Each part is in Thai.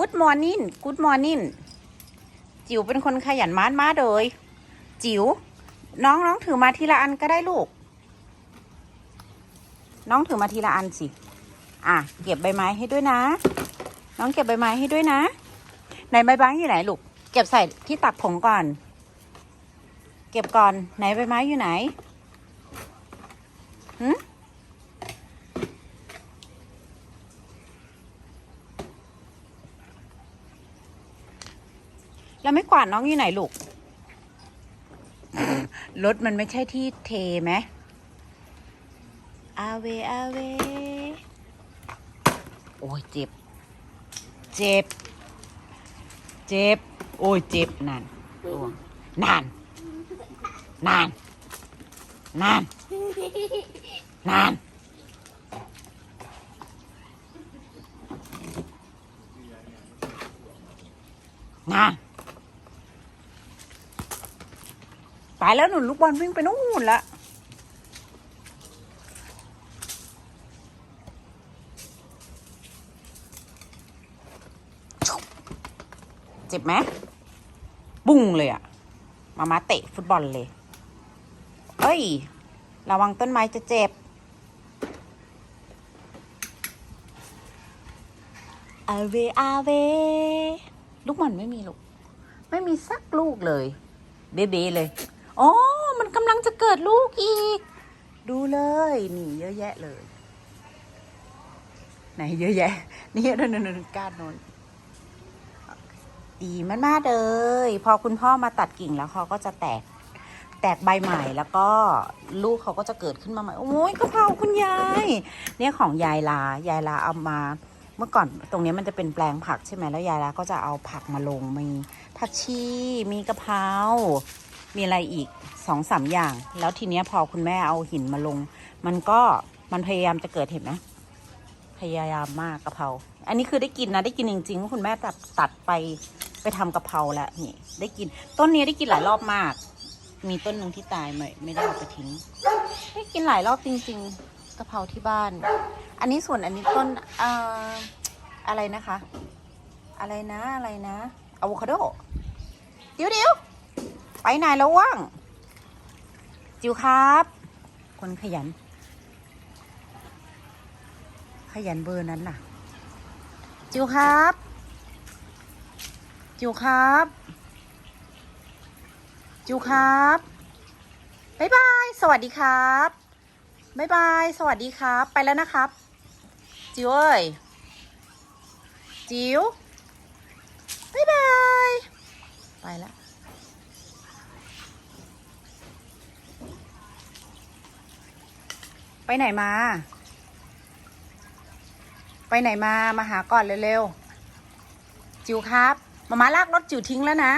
Good morning Good morning จิ๋วเป็นคนขยันมากมาเลยจิ๋วน้องน้องถือมาทีละอันก็ได้ลูก น้องถือมาทีละอันสิ อะ เก็บใบไม้ให้ด้วยนะ น้องเก็บใบไม้ให้ด้วยนะไหนใบไม้อยู่ไหนลูก เก็บใส่ที่ตักผงก่อน เก็บก่อนไหนใบไม้อยู่ไหนหืม แล้วไม่กวาดน้องอยู่ไหนลูก รถมันไม่ใช่ที่เทไหมอาเวอาเว โอ้ยเจ็บ เจ็บ เจ็บ โอ้ยเจ็บนานดวงนานนานนานนาน นานไปแล้วหนุนลูกบอลวิ่งไปนู่นละเจ็บไหมบุ้งเลยอะมามาเตะฟุตบอลเลย เอ้ย ระวังต้นไม้จะเจ็บ อาเวอาเว ลูกบอลไม่มีลูก ไม่มีสักลูกเลย เบเบเลย อ๋อ มันกำลังจะเกิดลูกอีก ดูเลยนี่เยอะแยะเลย ไหนเยอะแยะ นี่นนนนก้านนนดีมากมากเลย พอคุณพ่อมาตัดกิ่งแล้วเขาก็จะแตก แตกใบใหม่แล้วก็ลูกเขาก็จะเกิดขึ้นมาใหม่ โอ้ยกะเพราคุณยาย เนี่ยของยายลายายลาเอามาเมื่อก่อนตรงนี้มันจะเป็นแปลงผักใช่ไหมแล้วยายลาก็จะเอาผักมาลงมีผักชีมีกะเพรา มีอะไรอีกสองสามอย่าง แล้วทีเนี้ยพอคุณแม่เอาหินมาลง มันก็มันพยายามจะเกิดเห็นไหมพยายามมากกะเพราอันนี้คือได้กินนะได้กินจริงๆว่าคุณแม่ตัดตัดไปไปทำกะเพราแล้วนี่ ได้กิน ต้นนี้ได้กินหลายรอบมาก มีต้นหนึ่งที่ตายไม่ไม่ได้เอาไปทิ้ง ได้กินหลายรอบจริง ๆกะเพราที่บ้าน อันนี้ส่วนอันนี้ต้นเอ่ออะไรนะคะ อะไรนะอะไรนะอะโวคาโดเดี๋ยวเดี๋ยว ไปไหนแล้วว่าง จิวครับ คนขยัน ขยันเบอร์นั้นน่ะ จิวครับ จิวครับ จิวครับบ๊ายบาย สวัสดีครับบ๊ายบาย สวัสดีครับ ไปแล้วนะครับ จิวเอ้ย จิวบ๊ายบาย ไปแล้ว ไปไหนมา ไปไหนมา มาหาก่อนเร็วๆ จิ๋วครับ มามาลากรถจิ๋วทิ้งแล้วนะ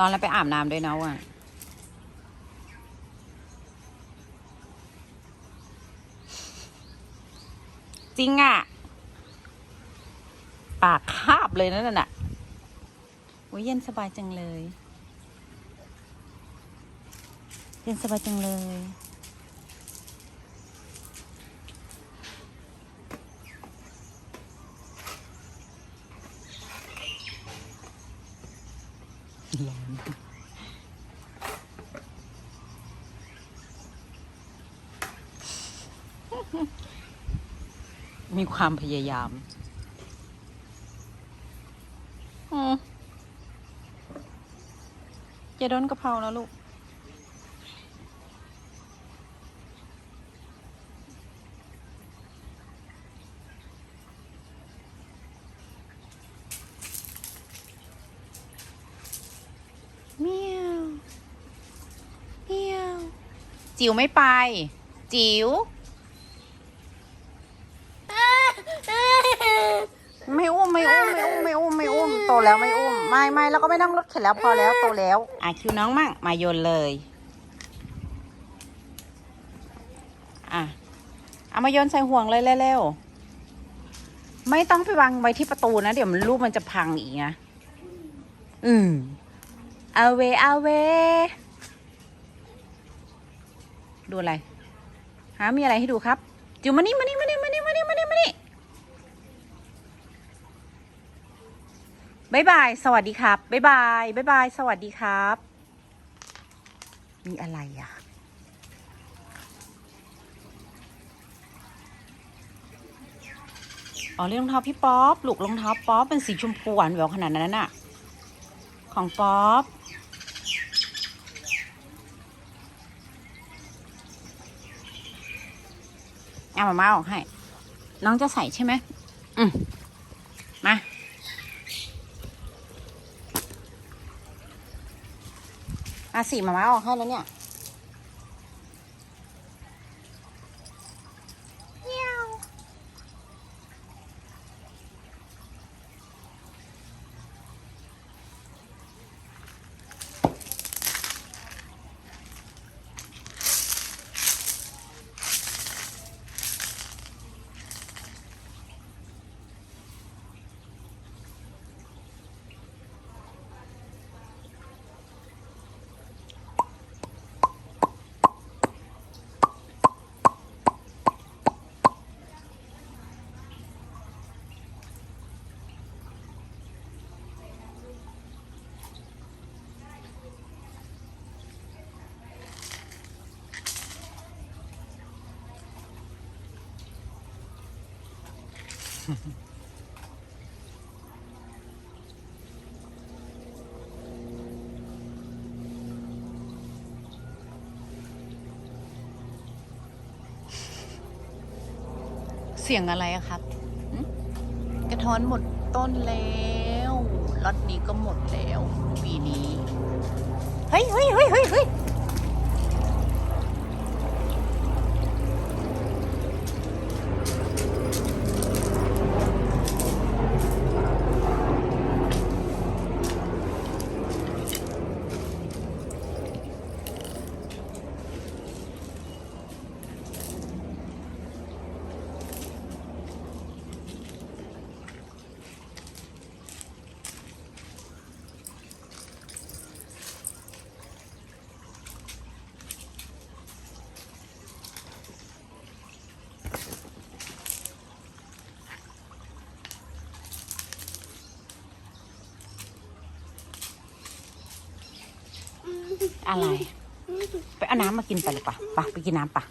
ร้อนแล้วไปอาบน้ำด้วยนะว่ะจริงอะ ปากคาบเลยนั่นน่ะโอ้ยเย็นสบายจังเลย เย็นสบายจังเลย ร้อนมีความพยายามอืมจะโดนกะเพราแล้วลูก เมียวเมียว จิ๋วไม่ไป จิ๋วไม่อุ้มไม่อุ้มไม่อุ้มไม่อุ้มไม่อุ้มโตแล้วไม่อุ้มไม่ไม่แล้วก็ไม่ต้องรถเข็นแล้วพอแล้วโตแล้ว อะคิวน้องมั่งมาโยนเลย อะเอามาโยนใส่ห่วงเลยเร็วๆไม่ต้องไปวางไว้ที่ประตูนะ เดี๋ยวมันรูปมันจะพังอีกนะอืมเอาเวเอาเว ดูอะไร หา มีอะไรให้ดูครับ จิวมานี่มานี่มานี่มานี่มานี่มานี่มานี่บายบาย สวัสดีครับบายบายบายบาย สวัสดีครับ มีอะไรอะ อ๋อเรื่องรองเท้าพี่ป๊อปลูกรองเท้าป๊อปเป็นสีชมพูหวานแหววขนาดนั้นน่ะ ของป๊อป เอามาม่าออกให้ น้องจะใส่ใช่ไหมอืมมาอาสีมาม่าออกให้แล้วเนี่ย เสียงอะไรอะครับหึกระท้อนหมดต้นแล้วล็อตนี้ก็หมดแล้วปีนี้ เฮ้ยเฮ้ยเฮ้ยเฮ้ยเฮ้ย อะไร ไปเอาน้ำมากินไปเลยปะปะไปกินน้ำปะ